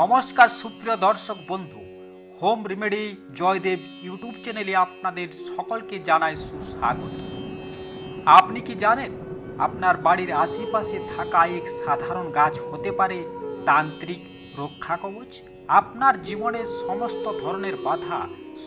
নমস্কার সুপ্রিয় দর্শক বন্ধু, হোম রেমেডি জয়দেব ইউটিউব চ্যানেলে আপনাদের সকলকে জানাই সুস্বাগত। আপনি কি জানেন, আপনার বাড়ির আশেপাশে থাকা এক সাধারণ গাছ হতে পারে তান্ত্রিক রক্ষা কবচ? আপনার জীবনের সমস্ত ধরনের বাধা,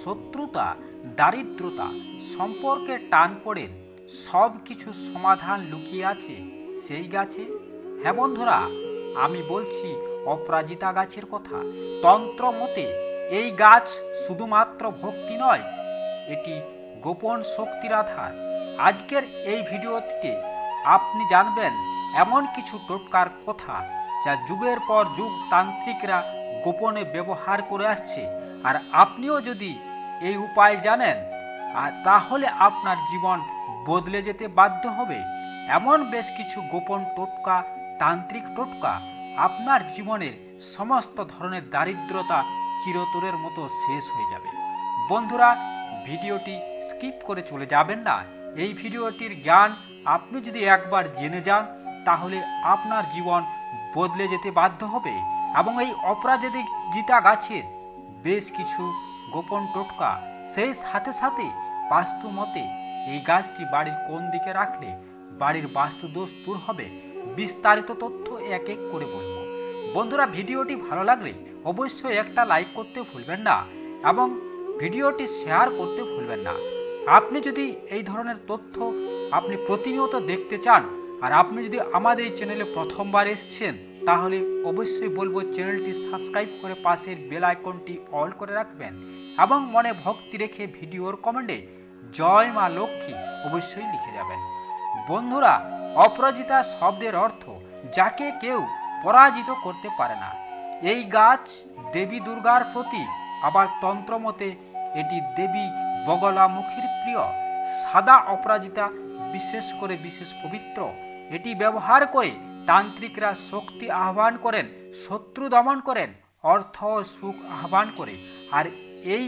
শত্রুতা, দারিদ্রতা সম্পর্কে টান পড়ে সব কিছু সমাধান লুকিয়ে আছে সেই গাছে? হ্যাঁ বন্ধুরা, আমি বলছি অপরাজিতা গাছের কথা। তন্ত্র মতে এই গাছ শুধুমাত্র ভক্তি নয়, এটি গোপন শক্তির আধার। আজকের এই ভিডিওতে আপনি জানবেন এমন কিছু টোটকার কথা যা যুগের পর যুগ তান্ত্রিকরা গোপনে ব্যবহার করে আসছে। আর আপনিও যদি এই উপায় জানেন, আর তাহলে আপনার জীবন বদলে যেতে বাধ্য হবে। এমন বেশ কিছু গোপন টোটকা, তান্ত্রিক টোটকা আপনার জীবনের সমস্ত ধরনের দারিদ্রতা চিরতরের মতো শেষ হয়ে যাবে। বন্ধুরা, ভিডিওটি স্কিপ করে চলে যাবেন না। এই ভিডিওটির জ্ঞান আপনি যদি একবার জেনে যান, তাহলে আপনার জীবন বদলে যেতে বাধ্য হবে এবং এই অপরাজিত জিতা গাছের বেশ কিছু গোপন টোটকা সেই সাথে সাথে বাস্তু মতে এই গাছটি বাড়ির কোন দিকে রাখলে বাড়ির বাস্তু দোষ দূর হবে বিস্তারিত তথ্য এক এক করে বলব। বন্ধুরা, ভিডিওটি ভালো লাগলে অবশ্যই একটা লাইক করতে ভুলবেন না এবং ভিডিওটি শেয়ার করতে ভুলবেন না। আপনি যদি এই ধরনের তথ্য আপনি প্রতিনিয়ত দেখতে চান আর আপনি যদি আমাদের এই চ্যানেলে প্রথমবার এসছেন, তাহলে অবশ্যই বলব চ্যানেলটি সাবস্ক্রাইব করে পাশের বেল আইকনটি অল করে রাখবেন এবং মনে ভক্তি রেখে ভিডিওর কমেন্টে জয় মা লক্ষ্মী অবশ্যই লিখে যাবেন। বন্ধুরা, অপরাজিতা শব্দের অর্থ যাকে কেউ পরাজিত করতে পারে না। এই গাছ দেবী দুর্গার প্রতীক আবার তন্ত্রমতে এটি দেবী বগলামুখীর প্রিয়, সাদা অপরাজিতা, বিশেষ করে বিশেষ পবিত্র। এটি ব্যবহার করে তান্ত্রিকরা শক্তি আহ্বান করেন, শত্রু দমন করেন, অর্থ সুখ আহ্বান করে। আর এই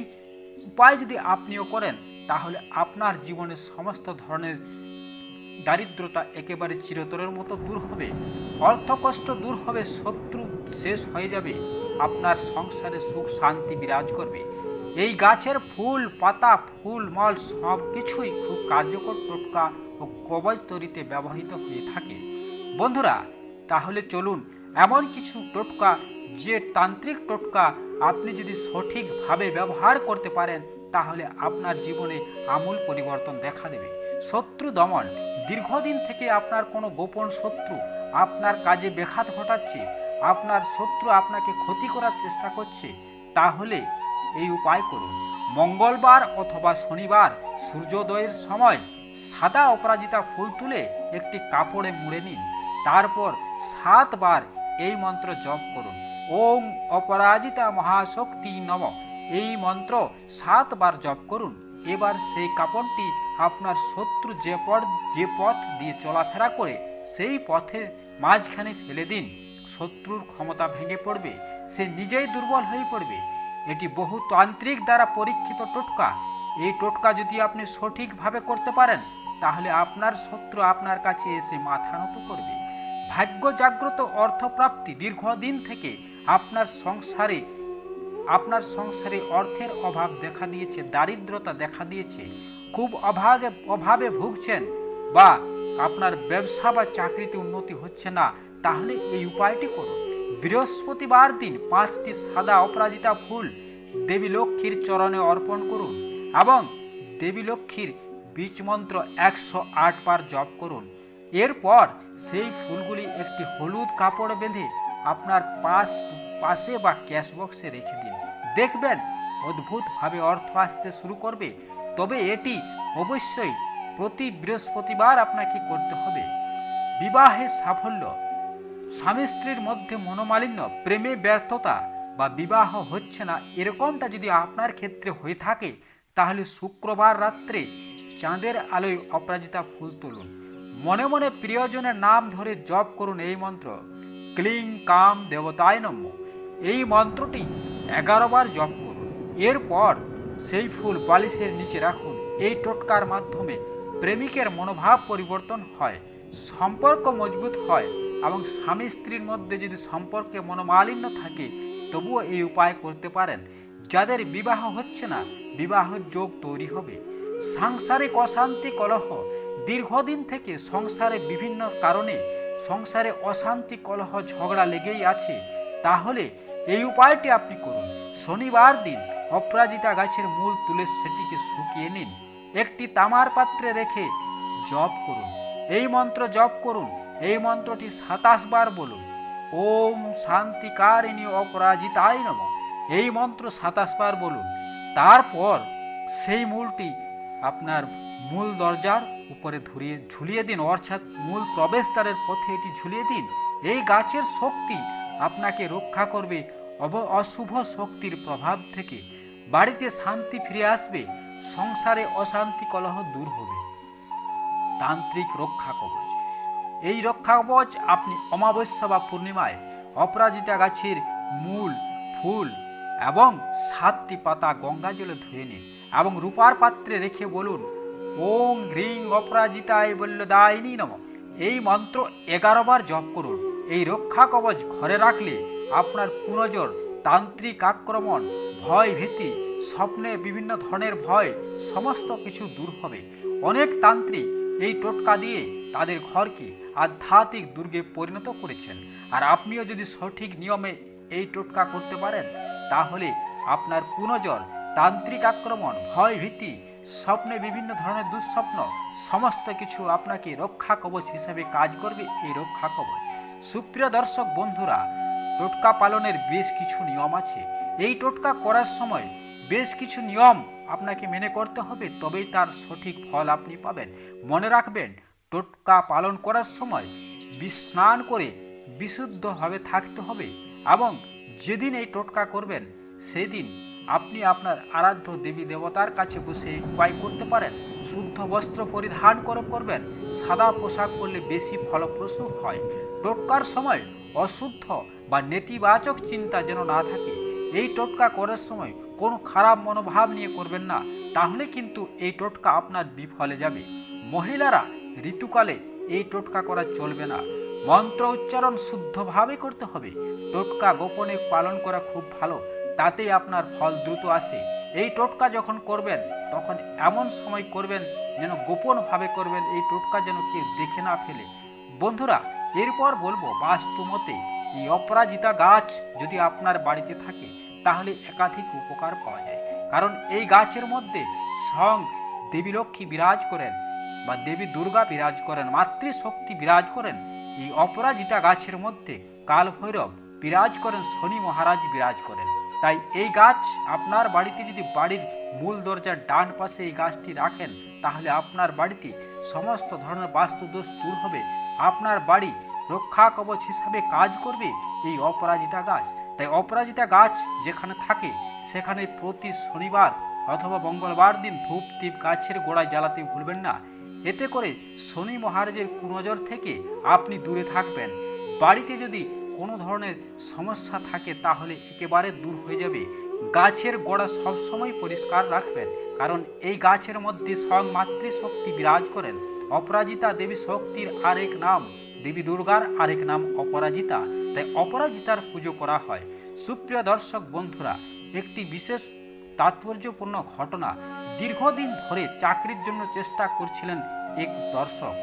উপায় যদি আপনিও করেন, তাহলে আপনার জীবনের সমস্ত ধরনের দারিদ্রতা একেবারে চিরতরের মতো দূর হবে। অর্থকষ্ট দূর হবে, শত্রু শেষ হয়ে যাবে। আপনার সংসারে সুখ শান্তি বিরাজ করবে। এই গাছের ফুল, পাতা, ফুল, মল সব কিছুই খুব কার্যকর টোটকা ও কবচ তৈরিতে ব্যবহৃত হয়ে থাকে। বন্ধুরা, তাহলে চলুন এমন কিছু টোটকা, যে তান্ত্রিক টোটকা আপনি যদি সঠিকভাবে ব্যবহার করতে পারেন, তাহলে আপনার জীবনে আমূল পরিবর্তন দেখা দেবে। শত্রু দমন। দীর্ঘদিন থেকে আপনার কোনো গোপন শত্রু আপনার কাজে ব্যাঘাত ঘটাচ্ছে, আপনার শত্রু আপনাকে ক্ষতি করার চেষ্টা করছে, তাহলে এই উপায় করুন। মঙ্গলবার অথবা শনিবার সূর্যোদয়ের সময় সাদা অপরাজিতা ফুল তুলে একটি কাপড়ে মুড়ে নিন। তারপর সাতবার এই মন্ত্র জপ করুন। ওম অপরাজিতা মহাশক্তি নম। এই মন্ত্র সাতবার জপ করুন। এবার সেই কাপড়টি আপনার শত্রু যে পথ যে পথ দিয়ে চলাফেরা করে, সেই পথে মাঝখানে ফেলে দিন। শত্রুর ক্ষমতা ভেঙে পড়বে, সে নিজেই দুর্বল হয়ে পড়বে। এটি বহু তান্ত্রিক দ্বারা পরীক্ষিত টোটকা। এই টোটকা যদি আপনি সঠিকভাবে করতে পারেন, তাহলে আপনার শত্রু আপনার কাছে এসে মাথা নত করবে। ভাগ্য জাগ্রত অর্থপ্রাপ্তি দীর্ঘদিন থেকে আপনার সংসারে আপনার সংসারে অর্থের অভাব দেখা দিয়েছে, দারিদ্রতা দেখা দিয়েছে, খুব অভাবে অভাবে ভুগছেন বা আপনার ব্যবসা বা চাকরিতে উন্নতি হচ্ছে না, তাহলে এই উপায়টি করুন। বৃহস্পতিবার দিন পাঁচটি সাদা অপরাজিতা ফুল দেবী লক্ষ্মীর চরণে অর্পণ করুন এবং দেবী লক্ষ্মীর বীজ মন্ত্র একশো আট বার জপ করুন। এরপর সেই ফুলগুলি একটি হলুদ কাপড় বেঁধে আপনার পাশ পাশে বা ক্যাশ বক্সে রেখে দিন। দেখবেন অদ্ভুতভাবে অর্থ আসতে শুরু করবে। তবে এটি অবশ্যই প্রতি বৃহস্পতিবার আপনাকে করতে হবে। বিবাহে সাফল্য, স্বামী স্ত্রীর মধ্যে মনোমালিন্য, প্রেমে ব্যর্থতা বা বিবাহ হচ্ছে না এরকমটা যদি আপনার ক্ষেত্রে হয়ে থাকে, তাহলে শুক্রবার রাত্রে চাঁদের আলোয় অপরাজিতা ফুল তুলুন। মনে মনে প্রিয়জনের নাম ধরে জপ করুন এই মন্ত্র, ক্লিং কাম দেবতায় নম। এই মন্ত্রটি এগারো বার জপ করুন। এরপর সেই ফুল বালিশের নিচে রাখুন। এই টোটকার মাধ্যমে প্রেমিকের মনোভাব পরিবর্তন হয়, সম্পর্ক মজবুত হয় এবং স্বামী স্ত্রীর মধ্যে যদি সম্পর্কে মনোমালিন্য থাকে, তবুও এই উপায় করতে পারেন। যাদের বিবাহ হচ্ছে না, বিবাহের যোগ তৈরি হবে। সাংসারিক অশান্তি, কলহ দীর্ঘদিন থেকে সংসারে বিভিন্ন কারণে সংসারে অশান্তি, কলহ, ঝগড়া লেগেই আছে। তাহলে এই উপায়টি আপনি করুন। শনিবার দিন অপরাজিতা গাছের মূল তুলে সেটিকে শুকিয়ে নিন। একটি তামার পাত্রে রেখে জপ করুন। এই মন্ত্র জপ করুন। এই মন্ত্রটি সাতাশ বার বলুন। ওম শান্তিকারিণী অপরাজিতায় নম। এই মন্ত্র সাতাশ বার বলুন। তারপর সেই মূলটি আপনার মূল দরজার উপরে ধরিয়ে ঝুলিয়ে দিন। অর্থাৎ মূল প্রবেশদ্বারের পথে এটি ঝুলিয়ে দিন। এই গাছের শক্তি আপনাকে রক্ষা করবে অব অশুভ শক্তির প্রভাব থেকে। বাড়িতে শান্তি ফিরে আসবে, সংসারে অশান্তি কলহ দূর হবে। তান্ত্রিক রক্ষা কবচ। এই রক্ষা কবচ আপনি অমাবস্যা বা পূর্ণিমায় অপরাজিতা গাছের মূল, ফুল এবং সাতটি পাতা গঙ্গা জলে ধুয়ে নিন এবং রূপার পাত্রে রেখে বলুন ওং হ্রিং অপরাজিতায় বল্লদায়নি নম। এই মন্ত্র এগারো বার জপ করুন। এই রক্ষা কবচ ঘরে রাখলে আপনার পুনজর তান্ত্রিক আক্রমণ, ভয় ভীতি, স্বপ্নে বিভিন্ন ধরনের ভয়, সমস্ত কিছু দূর হবে। অনেক তান্ত্রিক এই টোটকা দিয়ে তাদের ঘরকে আধ্যাত্মিক দুর্গে পরিণত করেছেন। আর আপনিও যদি সঠিক নিয়মে এই টোটকা করতে পারেন, তাহলে আপনার পুনজর তান্ত্রিক আক্রমণ, ভয় ভীতি, স্বপ্নে বিভিন্ন ধরনের দুঃস্বপ্ন, সমস্ত কিছু আপনাকে রক্ষা কবচ হিসেবে কাজ করবে এই রক্ষা কবচ। সুপ্রিয় দর্শক বন্ধুরা, টোটকা পালনের বেশ কিছু নিয়ম আছে। এই টোটকা করার সময় বেশ কিছু নিয়ম আপনাকে মেনে করতে হবে, তবেই তার সঠিক ফল আপনি পাবেন। মনে রাখবেন, টোটকা পালন করার সময় বিস্নান করে বিশুদ্ধভাবে থাকতে হবে এবং যেদিন এই টোটকা করবেন, সেদিন আপনি আপনার আরাধ্য দেবী দেবতার কাছে বসে উপায় করতে পারেন। শুদ্ধ বস্ত্র পরিধান করে, করবেন। সাদা পোশাক পরলে বেশি ফলপ্রসূ হয়। টোটকার সময় অশুদ্ধ বা নেতিবাচক চিন্তা যেন না থাকে, এই টোটকা করার সময় কোনো খারাপ মনোভাব নিয়ে করবেন না, তাহলে কিন্তু এই টোটকা আপনার বিফলে যাবে। মহিলারা ঋতুকালে এই টোটকা করা চলবে না। মন্ত্র উচ্চারণ শুদ্ধভাবে করতে হবে। টোটকা গোপনে পালন করা খুব ভালো, তাতেই আপনার ফল দ্রুত আসে। এই টোটকা যখন করবেন, তখন এমন সময় করবেন যেন গোপনভাবে করবেন, এই টোটকা যেন কেউ দেখে না ফেলে। বন্ধুরা এরপর বলব, বাস্তু মতে, এই অপরাজিতা গাছ যদি আপনার বাড়িতে থাকে, তাহলে একাধিক উপকার পাওয়া যায়। কারণ এই গাছের মধ্যে স্বয়ং দেবী লক্ষ্মী বিরাজ করেন বা দেবী দুর্গা বিরাজ করেন, মাতৃশক্তি বিরাজ করেন, এই অপরাজিতা গাছের মধ্যে কাল ভৈরব বিরাজ করেন, শনি মহারাজ বিরাজ করেন। তাই এই গাছ আপনার বাড়িতে যদি বাড়ির মূল দরজার ডান পাশে এই গাছটি রাখেন, তাহলে আপনার বাড়িতে সমস্ত ধরনের বাস্তুদোষ দূর হবে। আপনার বাড়ি রক্ষা কবচ হিসাবে কাজ করবে এই অপরাজিতা গাছ। তাই অপরাজিতা গাছ যেখানে থাকে, সেখানে প্রতি শনিবার অথবা মঙ্গলবার দিন ধূপ টিপ গাছের গোড়ায় জ্বালাতে ভুলবেন না। এতে করে শনি মহারাজের কুনজর থেকে আপনি দূরে থাকবেন। বাড়িতে যদি কোনো ধরনের সমস্যা থাকে, তাহলে একেবারে দূর হয়ে যাবে। গাছের গোড়া সবসময় পরিষ্কার রাখবেন, কারণ এই গাছের মধ্যে স্বয়ং মাতৃশক্তি বিরাজ করেন। অপরাজিতা দেবী শক্তির আরেক নাম, দেবী দুর্গার আরেক নাম অপরাজিতা। তাই অপরাজিতার পুজো করা হয়। সুপ্রিয় দর্শক বন্ধুরা, একটি বিশেষ তাৎপর্যপূর্ণ ঘটনা দীর্ঘদিন ধরে চাকরির জন্য চেষ্টা করছিলেন এক দর্শক।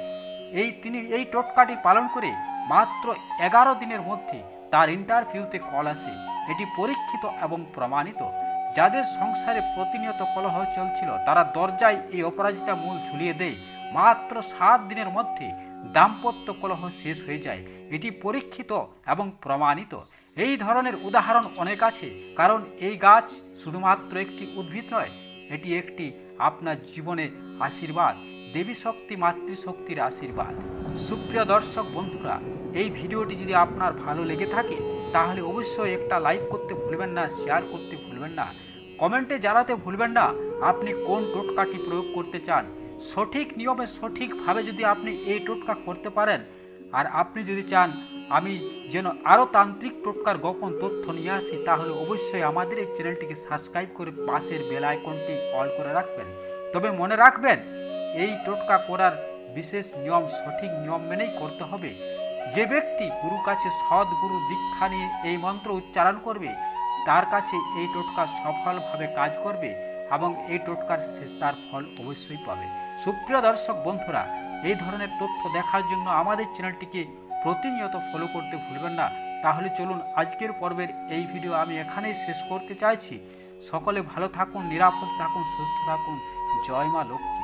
এই তিনি এই টোটকাটি পালন করে মাত্র এগারো দিনের মধ্যে তার ইন্টারভিউতে কল আসে। এটি পরীক্ষিত এবং প্রমাণিত। যাদের সংসারে প্রতিনিয়ত কলহ চলছিল, তারা দরজায় এই অপরাজিতা মূল ঝুলিয়ে দেয়। মাত্র সাত দিনের মধ্যে দাম্পত্য কলহ শেষ হয়ে যায়। এটি পরীক্ষিত এবং প্রমাণিত। এই ধরনের উদাহরণ অনেক আছে, কারণ এই গাছ শুধুমাত্র একটি উদ্ভিদ নয়, এটি একটি আপনার জীবনে আশীর্বাদ, দেবী শক্তি, মাতৃশক্তির আশীর্বাদ। সুপ্রিয় দর্শক বন্ধুরা, এই ভিডিওটি যদি আপনার ভালো লেগে থাকে, তাহলে অবশ্যই একটা লাইক করতে ভুলবেন না, শেয়ার করতে ভুলবেন না। কমেন্টে জানাতে ভুলবেন না, আপনি কোন টোটকাটি প্রয়োগ করতে চান সঠিক নিয়মে সঠিকভাবে যদি আপনি এই টোটকা করতে পারেন, আর আপনি যদি চান আমি যেন আরও তান্ত্রিক টোটকার গোপন তথ্য নিয়ে আসি, তাহলে অবশ্যই আমাদের এই চ্যানেলটিকে সাবস্ক্রাইব করে পাশের বেল আইকনটি অল করে রাখবেন। তবে মনে রাখবেন, এই টোটকা করার বিশেষ নিয়ম, সঠিক নিয়ম মেনেই করতে হবে। যে ব্যক্তি গুরু কাছে সৎ গুরু দীক্ষা নিয়ে এই মন্ত্র উচ্চারণ করবে, তার কাছে এই টোটকা সফলভাবে কাজ করবে। এবং এই টোটকার শেষ তার ফল অবশ্যই পাবে। সুপ্রিয় দর্শক বন্ধুরা, এই ধরনের তথ্য দেখার জন্য আমাদের চ্যানেলটিকে প্রতিনিয়ত ফলো করতে ভুলবেন না। তাহলে চলুন আজকের পর্বের এই ভিডিও আমি এখানেই শেষ করতে চাইছি। সকলে ভালো থাকুন, নিরাপদ থাকুন, সুস্থ থাকুন। জয় মা লক্ষ্মী।